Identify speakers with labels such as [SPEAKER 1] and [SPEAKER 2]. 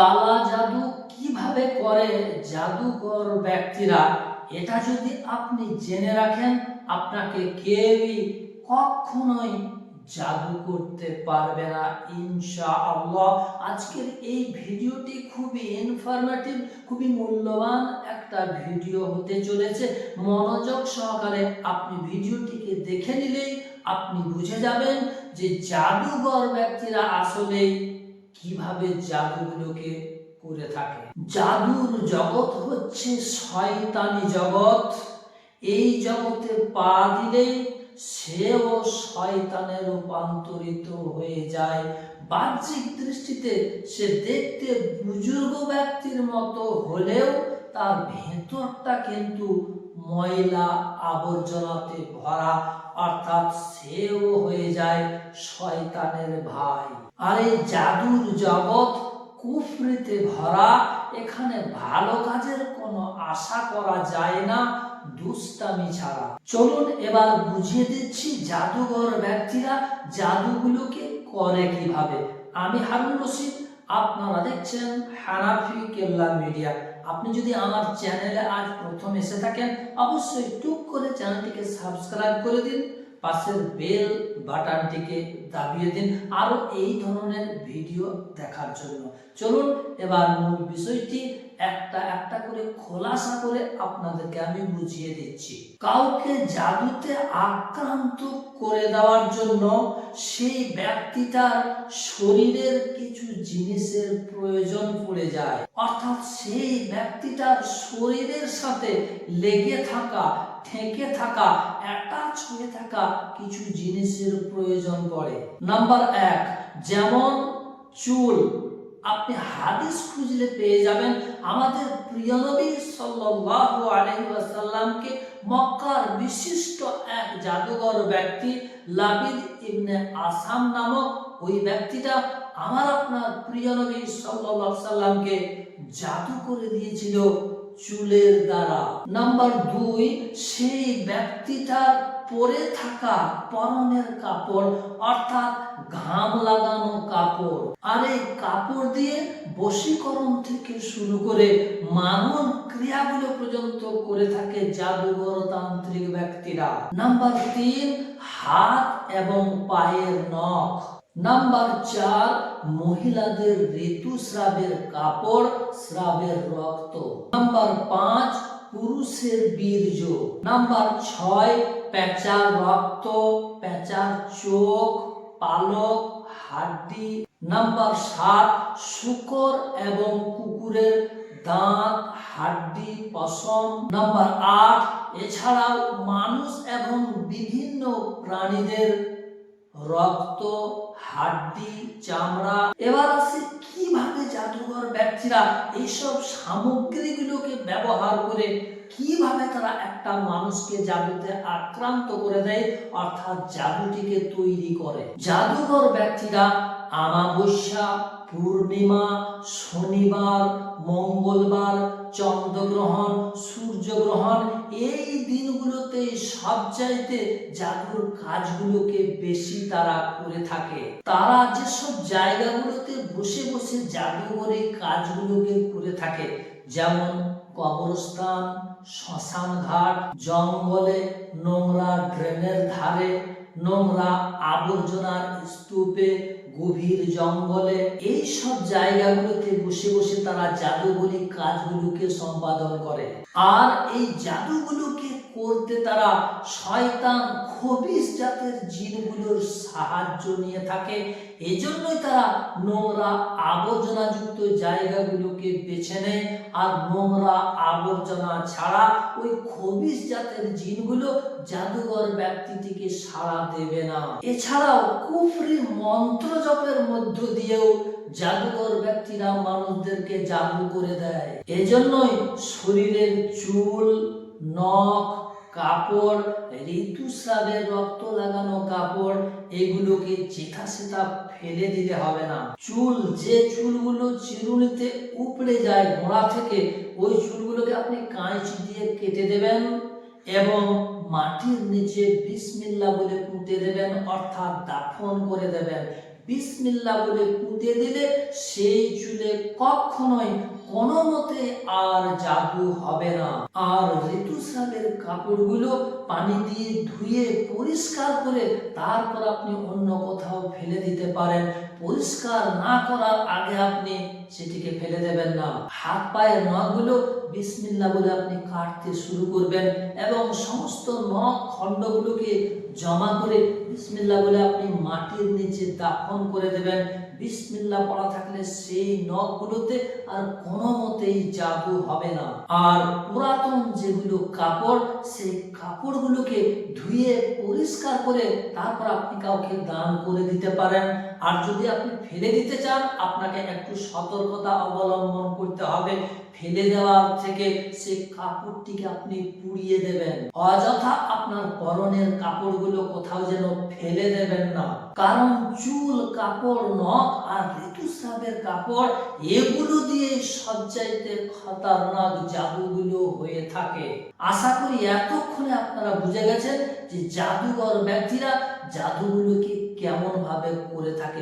[SPEAKER 1] কালা জাদু কীভাবে করে জাদুকর ব্যক্তিরা, এটা যদি আপনি জেনে রাখেন, আপনাকে কেউই কখনোই জাদু করতে পারবে না ইনশা আল্লাহ আজকের এই ভিডিওটি খুবই ইনফরমেটিভ খুবই মূল্যবান একটা ভিডিও হতে চলেছে। মনোযোগ সহকারে আপনি ভিডিওটিকে দেখে নিলেই আপনি বুঝে যাবেন যে জাদুঘর ব্যক্তিরা আসলে কীভাবে জাদুগুলোকে করে থাকে? জাদুর জগৎ হচ্ছে শয়তানি জগৎ। এই জগতে পা দিলেই সেও শয়তানে রূপান্তরিত হয়ে যায়। বাহ্যিক দৃষ্টিতে সে দেখতে বুজুর্গ ব্যক্তির মতো হলেও তার ভেতরটা কিন্তু ময়লা আবর্জনাতে ভরা, অর্থাৎ সেও হয়ে যায় শয়তানের ভাই। আর এই জাদুর জগৎ কুফরিতে ভরা, এখানে ভালো কাজের কোনো আশা করা যায় না দুস্তামি ছাড়া। চলুন এবার বুঝিয়ে দিচ্ছি জাদুঘর ব্যক্তিরা জাদুগুলোকে করে কীভাবে। আমি হারুন রশিদ, আপনারা দেখছেন হানাফি কেল্লা মিডিয়া। আপনি যদি আমার চ্যানেলে আজ প্রথম এসে থাকেন, অবশ্যই টুক করে চ্যানেলটিকে সাবস্ক্রাইব করে দিন। পাশের বেল বাটনটিকে দাবিয়ে দিন। আরও এই ধরনের ভিডিও দেখার জন্য। চলুন, এবার মূল বিষয়টি একটা একটা করে খোলাসা করে আপনাদেরকে আমি বুঝিয়ে দিচ্ছি। কাউকে জাদুতে আক্রান্ত করে দেওয়ার জন্য সেই ব্যক্তিটার শরীরের কিছু জিনিসের প্রয়োজন পড়ে যায়। অর্থাৎ সেই ব্যক্তিটার শরীরের সাথে লেগে থাকা, ঠেকে থাকা অ্যাটাচ হয়ে থাকা কিছু জিনিসের প্রয়োজন পড়ে। নাম্বার এক, যেমন চুল। আপনি হাদিস খুঁজলে পেয়ে যাবেন আমাদের প্রিয় নবী সাল্লাল্লাহু আলাইহি ওয়াসাল্লামকে মক্কার বিশিষ্ট এক জাদুঘর ব্যক্তি লাবিদ ইবনে আসাম নামক ওই ব্যক্তিটা আমার আপনার প্রিয় নবী সাল্লাল্লাহু সাল্লামকে জাদু করে দিয়েছিল। চুলের দ্বারা। নাম্বার দুই, সেই ব্যক্তিটার পরে থাকা পরনের কাপড়, অর্থাৎ ঘাম লাগানো কাপড়। আর এই কাপড় দিয়ে বশীকরণ থেকে শুরু করে মানন ক্রিয়াগুলো পর্যন্ত করে থাকে জাদুঘর তান্ত্রিক ব্যক্তিরা। নাম্বার তিন, হাত এবং পায়ের নখ। নাম্বার চার, মহিলাদের ঋতুস্রাবের কাপড়, স্রাবের রক্ত। নাম্বার পাঁচ, পুরুষের বীর্য। নাম্বার ছয়, পেঁচার রক্ত, পেঁচার চোখ, পালক, হাড্ডি। নাম্বার সাত, শুকর এবং কুকুরের দাঁত, হাড্ডি, পশম। নাম্বার আট, এছাড়াও মানুষ এবং বিভিন্ন প্রাণীদের রক্ত, হাড্ডি, চামড়া, এবার আছে কীভাবে জাদুঘর ব্যক্তিরা এইসব সামগ্রীগুলোকে ব্যবহার করে কীভাবে তারা একটা মানুষকে জাদুতে আক্রান্ত করে দেয়, অর্থাৎ জাদুটিকে তৈরি করে। জাদুঘর ব্যক্তিরা আমাবস্যা পূর্ণিমা, শনিবার, মঙ্গলবার, চন্দ্রগ্রহণ, সূর্যগ্রহণ, এই দিনগুলোতে সবচাইতে জাদুর কাজগুলোকে বেশি তারা করে থাকে। তারা যেসব জায়গাগুলোতে বসে বসে জাদুঘরে কাজগুলোকে করে থাকে, যেমন কবরস্থান শ্মশান ঘাট জঙ্গলে নোংরা ড্রেনের ধারে, নোংরা আবর্জনার স্তূপে গভীর জঙ্গলে এই সব জায়গাগুলোতে বসে বসে তারা জাদুগুলি কাজগুলোকে সম্পাদন করে। আর এই জাদুগুলোকে করতে তারা শয়তান খবিস জাতের জিনগুলোর সাহায্য নিয়ে থাকে। এজন্যই তারা নোংরা আবর্জনাযুক্ত জায়গাগুলোকে বেছে নেয়। আর নোংরা আবর্জনা ছাড়া ওই খবিস জাতের জিনগুলো জাদুঘর ব্যক্তিটিকে সাড়া দেবে না। এছাড়াও কুফরি মন্ত্র জপের মধ্য দিয়েও জাদুঘর ব্যক্তিরা মানুষদেরকে জাদু করে দেয়। এজন্যই শরীরের চুল নখ, কাপড় ঋতুস্রাবের রক্ত লাগানো কাপড়, এগুলোকে যেথা সেথা ফেলে দিতে হবে না। চুল, যে চুলগুলো চিরুনিতে উপড়ে যায় গোড়া থেকে, ওই চুলগুলোকে আপনি কাঁচি দিয়ে কেটে দেবেন এবং মাটির নিচে বিসমিল্লা বলে পুঁতে দেবেন, অর্থাৎ দাফন করে দেবেন। বিসমিল্লা বলে পুঁতে দিলে সেই চুলে কখনোই কোনো মতে আর জাদু হবে না। আর কাপড়গুলো পানি দিয়ে ধুয়ে পরিষ্কার করে তারপর আপনি অন্য কোথাও ফেলে দিতে পারেন। পরিষ্কার না করার আগে আপনি সেটিকে ফেলে দেবেন না। হাত পায়ের নখগুলো বিসমিল্লা বলে আপনি কাটতে শুরু করবেন এবং সমস্ত নখ খণ্ডগুলোকে জমা করে বিসমিল্লা বলে আপনি মাটির নিচে দাফন করে দেবেন। বিসমিল্লা পড়া থাকলে সেই নখগুলোতে আর কোনো মতেই জাদু হবে না। আর পুরাতন যেগুলো কাপড়, সেই কাপড়গুলোকে ধুয়ে পরিষ্কার করে তারপর আপনি কাউকে দান করে দিতে পারেন। আর যদি আপনি ফেলে দিতে চান, আপনাকে একটু সতর্কতা অবলম্বন করতে হবে। ফেলে দেওয়ার থেকে সেই কাপড়টিকে আপনি পুড়িয়ে দেবেন। অযথা আপনার পরনের কাপড়গুলো কোথাও যেন ফেলে দেবেন না। কারণ চুল, কাপড়, নখ আর ঋতুস্রাবের কাপড়, এগুলো দিয়ে সবচাইতে খতরনাক জাদুগুলো হয়ে থাকে। আশা করি এতক্ষণে আপনারা বুঝে গেছেন যে জাদুঘর ব্যক্তিরা জাদুগুলোকে কেমন ভাবে করে থাকে